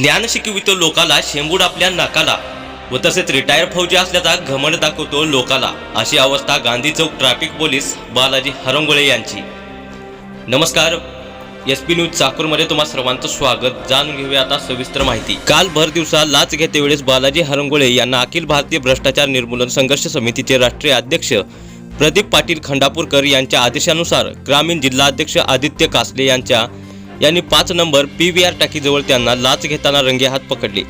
ज्ञान शिकवितो लोकाला शेंबूड आपल्या नाकाला व तसेच रिटायर फौजी असल्याचा घमंड दाखवतो लोकाला अशी अवस्था गांधी चौक ट्रॅफिक पोलीस बालाजी हरंगोळे यांची. नमस्कार एस पी न्यूज चाकूरमध्ये तुम्हा सर्वांचं स्वागत. जाणून घेऊया आता सविस्तर माहिती. काल भर दिवसा लाच घेते वेळेस बालाजी हरंगोळे यांना अखिल भारतीय भ्रष्टाचार निर्मूलन संघर्ष समितीचे राष्ट्रीय अध्यक्ष प्रदीप पाटील खंडापूरकर यांच्या आदेशानुसार ग्रामीण जिल्हा अध्यक्ष आदित्य कासले यांच्या यांनी पाच नंबर पी व्ही आर टाकीजवळ त्यांना लाच घेताना रंगेहात पकडले.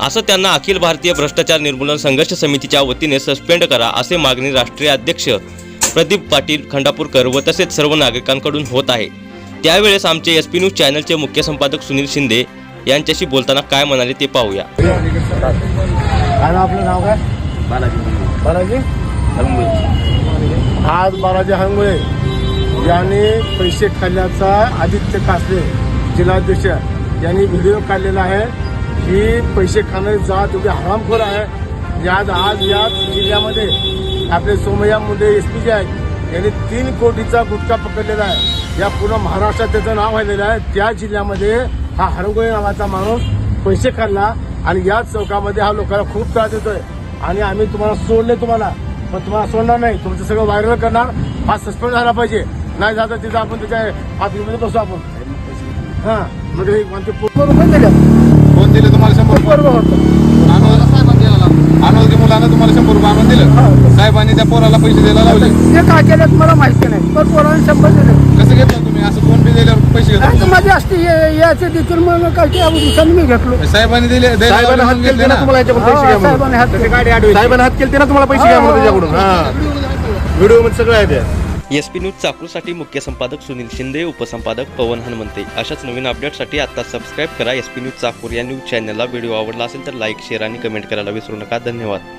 असं त्यांना अखिल भारतीय भ्रष्टाचार निर्मूलन संघर्ष समितीच्या वतीने सस्पेंड करा असे मागणी राष्ट्रीय अध्यक्ष प्रदीप पाटील खंडापूरकर व तसेच सर्व नागरिकांकडून होत आहे. त्यावेळेस आमचे एस पी न्यूज चॅनलचे मुख्य संपादक सुनील शिंदे यांच्याशी बोलताना काय म्हणाले ते पाहूया. काय नाव आपलं? नाव काय? बालाजी. आज बालाजी हंगुळे. ज्याने पैसे खाल्ल्याचा आदित्य कासले जिल्हाध्यक्ष यांनी व्हिडिओ काढलेला आहे. ही पैसे खाणारी जात एवढी हरामखोर आहे. यात आज याच जिल्ह्यामध्ये आपले सोमय्या मुंडे एस पी जे आहेत. यांनी तीन कोटीचा गुटखा पकडलेला आहे. या पूर्ण महाराष्ट्रात त्याचं नाव व्हायलेलं आहे. त्या जिल्ह्यामध्ये हा हरगोळे नावाचा माणूस पैसे खाल्ला आणि याच चौकामध्ये हा लोकांना खूप त्रास देतोय. आणि आम्ही तुम्हाला सोडले तुम्हाला पण तुम्हाला सोडणार नाही. तुमचं सगळं व्हायरल करणार. हा सस्पेंड झाला पाहिजे. नाही झालं तर तिथं आपण त्याच्या हात घेऊन बसू आपण. हा म्हणजे हे रुपये दिले कोण दिले तुम्हाला शंभर रुपये. बरोबर होतं आणून अनोळखी मुलानं तुम्हाला शंभर रुपये आणून दिलं. साहेबांनी त्या पोराला पैसे द्यायला लावले. ते काय केलं मला माहिती नाही. पण पोराने शंभर दिले. कसं घेतलं तुम्ही? असं कोण बी दिल्यावर पैसे घेतो. माझी असते याचे देखील मग काय की दिवसांनी मी घेतलो. साहेबांनी दिले घेतले ना? साहेबांनी हात केले. साहेबांनी हात केले ना तुम्हाला पैसे घ्या म्हणून त्याच्याकडून? हा. व्हिडिओमध्ये सगळं आहे ते. एस पी न्यूज चाकूरसाठी मुख्य संपादक सुनील शिंदे उपसंपादक पवन हनुमंते. अशाच नवीन अपडेटसाठी आता सबस्क्राईब करा एस पी न्यूज चाकूर या न्यूज चॅनलला व्हिडिओ आवडला असेल तर लाईक शेअर आणि कमेंट करायला विसरू नका. धन्यवाद.